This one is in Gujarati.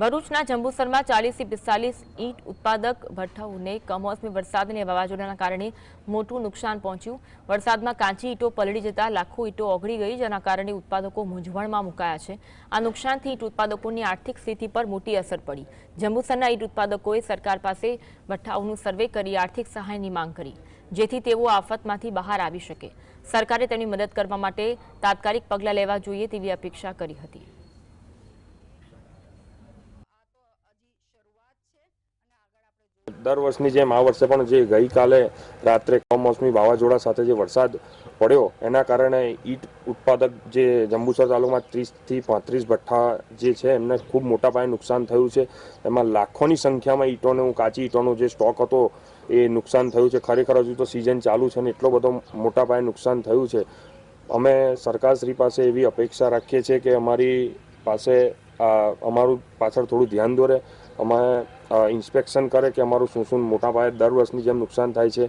ભરૂચના જંબુસરમાં ચાલીસથી પિસ્તાલીસ ઈંટ ઉત્પાદક ભઠ્ઠાઓને કમોસમી વરસાદ અને વાવાઝોડાના કારણે મોટું નુકસાન પહોંચ્યું. વરસાદમાં કાચી ઈંટો પલળી જતા લાખો ઈંટો ઓગળી ગઈ, જેના કારણે ઉત્પાદકો મૂંઝવણમાં મુકાયા છે. આ નુકસાનથી ઈંટ ઉત્પાદકોની આર્થિક સ્થિતિ પર મોટી અસર પડી. જંબુસરના ઈંટ ઉત્પાદકોએ સરકાર પાસે ભઠ્ઠાઓનું સર્વે કરી આર્થિક સહાયની માંગ કરી, જેથી તેઓ આફતમાંથી બહાર આવી શકે. સરકારે તેમની મદદ કરવા માટે તાત્કાલિક પગલાં લેવા જોઈએ તેવી અપેક્ષા કરી હતી. દર વર્ષની જેમ આ વર્ષે પણ જે ગઈકાલે રાત્રે કમોસમી વાવાઝોડા સાથે જે વરસાદ પડ્યો, એના કારણે ઈટ ઉત્પાદક જે જંબુસર તાલુકામાં ત્રીસથી પાંત્રીસ ભઠ્ઠા જે છે, એમને ખૂબ મોટા પાયે નુકસાન થયું છે. એમાં લાખોની સંખ્યામાં ઈંટોનું, કાચી ઈંટોનો જે સ્ટોક હતો, એ નુકસાન થયું છે. ખરેખર હજુ તો સિઝન ચાલુ છે ને એટલો બધો મોટા પાયે નુકસાન થયું છે. અમે સરકારશ્રી પાસે એવી અપેક્ષા રાખીએ છીએ કે અમારી પાસે અમારું પાછળ થોડું ધ્યાન દોરે. અમારે ઇન્સ્પેક્શન કરે કે અમારું શું શું મોટા પાયે દર વર્ષની જેમ નુકસાન થાય છે.